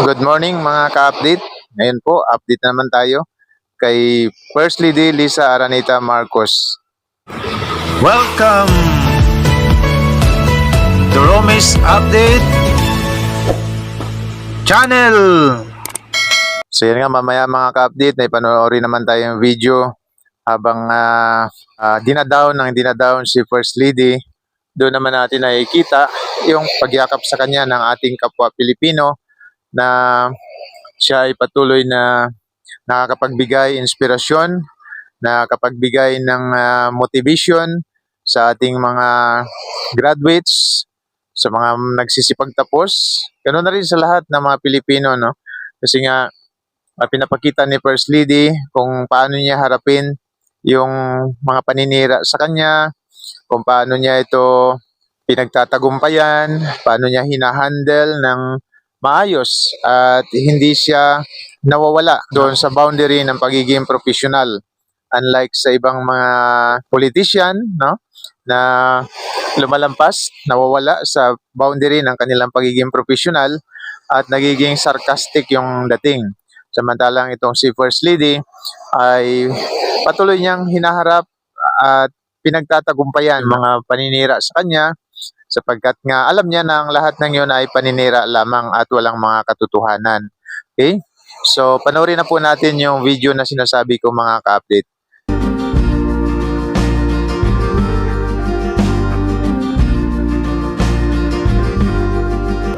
Good morning mga ka-update. Ngayon po, update na naman tayo kay First Lady Lisa Aranita Marcos. Welcome to Romis Update Channel. So yan nga mamaya mga ka-update, panoorin naman tayong video habang ah, ah, dinadown ng dinadown si First Lady. Doon naman natin nakikita yung pagyakap sa kanya ng ating kapwa Pilipino na siya ay patuloy na nakakapagbigay inspirasyon, nakakapagbigay ng ah, motivation sa ating mga graduates, sa mga nagsisipag tapos, ganoon na rin sa lahat ng mga Pilipino, no? Kasi nga, uh, pinapakita ni First Lady kung paano niya harapin yung mga paninira sa kanya, kung paano niya ito pinagtatagumpayan, paano niya hinahandle ng maayos at hindi siya nawawala doon sa boundary ng pagiging professional. Unlike sa ibang mga politician, no? na lumalampas, nawawala sa boundary ng kanilang pagiging professional at nagiging sarcastic yung dating. Samantalang itong si First Lady ay patuloy niyang hinaharap at pinagtatagumpayan mga paninira sa kanya sapagkat nga alam niya na ang lahat ng yun ay paninira lamang at walang mga katotohanan. Okay? So, panoorin na po natin yung video na sinasabi ko mga ka-update.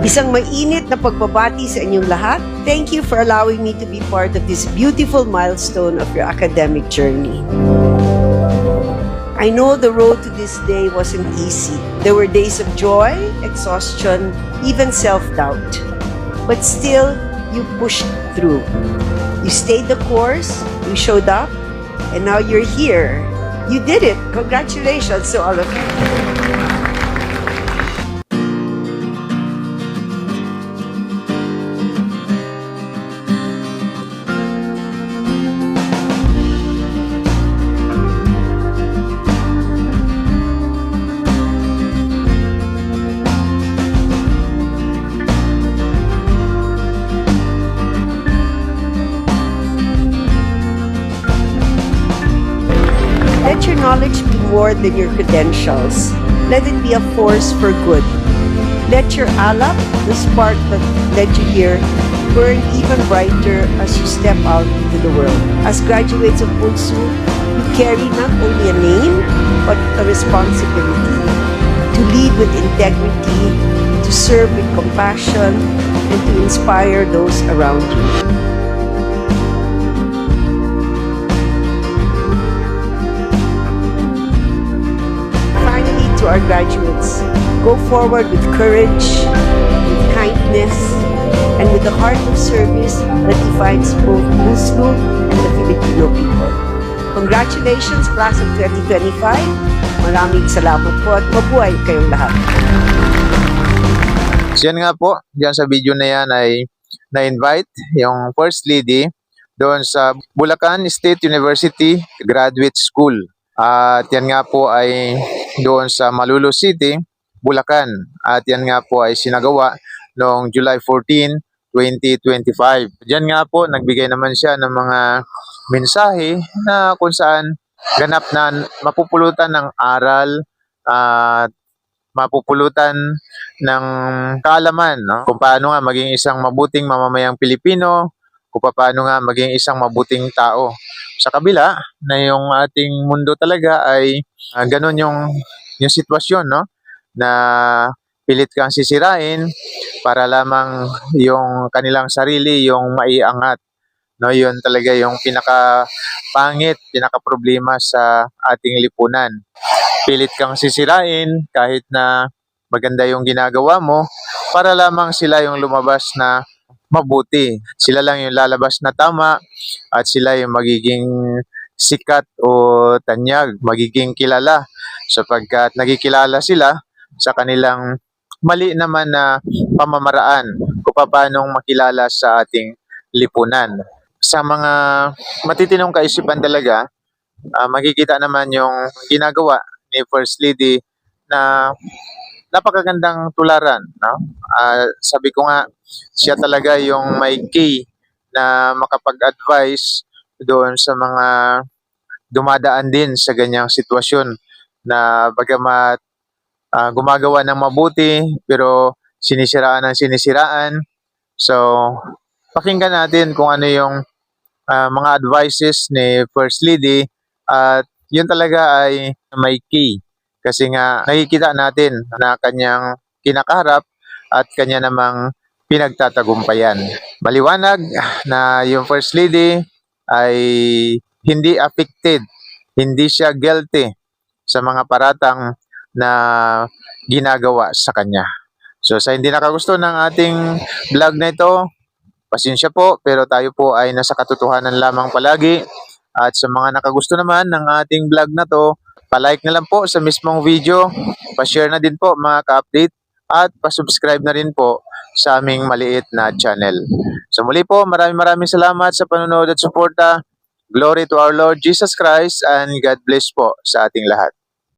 Isang mainit na pagbabati sa inyong lahat. Thank you for allowing me to be part of this beautiful milestone of your academic journey. I know the road to this day wasn't easy. There were days of joy, exhaustion, even self-doubt. But still, you pushed through. You stayed the course, you showed up, and now you're here. You did it. Congratulations to all of you. Knowledge be more than your credentials. Let it be a force for good. Let your alap, the spark that led you here, burn even brighter as you step out into the world. As graduates of Pulsu, you carry not only a name, but a responsibility to lead with integrity, to serve with compassion, and to inspire those around you. Graduates, go forward with courage, with kindness, and with the heart of service that defines both Muslim and the Filipino people. Congratulations, class of 2025. Maraming salamat po at mabuhay kayong lahat. So yan nga po, diyan sa video na yan ay na-invite yung First Lady doon sa Bulacan State University Graduate School. At yan nga po ay doon sa Malulo City, Bulacan. At yan nga po ay sinagawa noong July 14, 2025. Diyan nga po, nagbigay naman siya ng mga mensahe na kung saan ganap na mapupulutan ng aral at mapupulutan ng kaalaman no? kung paano nga maging isang mabuting mamamayang Pilipino, kung paano nga maging isang mabuting tao. Sa kabila na yung ating mundo talaga ay ah, ganun yung yung sitwasyon no na pilit kang sisirain para lamang yung kanilang sarili yung maiangat. No, yun talaga yung pinaka pangit, pinaka problema sa ating lipunan. Pilit kang sisirain kahit na maganda yung ginagawa mo para lamang sila yung lumabas na mabuti. Sila lang yung lalabas na tama at sila yung magiging sikat o tanyag, magiging kilala sapagkat nagikilala sila sa kanilang mali naman na pamamaraan kung paano makilala sa ating lipunan. Sa mga matitinong kaisipan talaga, ah, makikita naman yung ginagawa ni First Lady na napakagandang tularan. No? Ah, sabi ko nga, siya talaga yung may key na makapag-advise doon sa mga dumadaan din sa ganyang sitwasyon na bagamat ah, gumagawa ng mabuti pero sinisiraan ng sinisiraan. So, pakinggan natin kung ano yung ah, mga advices ni First Lady at yun talaga ay may key kasi nga nakikita natin na kanyang kinakaharap at kanya namang pinagtatagumpayan. Maliwanag na yung First Lady ay hindi affected, hindi siya guilty sa mga paratang na ginagawa sa kanya. So sa hindi nakagusto ng ating vlog na ito, pasensya po pero tayo po ay nasa katotohanan lamang palagi. At sa mga nakagusto naman ng ating vlog na to, palike na lang po sa mismong video, pa-share na din po mga ka-update at pa-subscribe na rin po sa aming maliit na channel. So muli po, maraming maraming salamat sa panonood at suporta. Glory to our Lord Jesus Christ and God bless po sa ating lahat.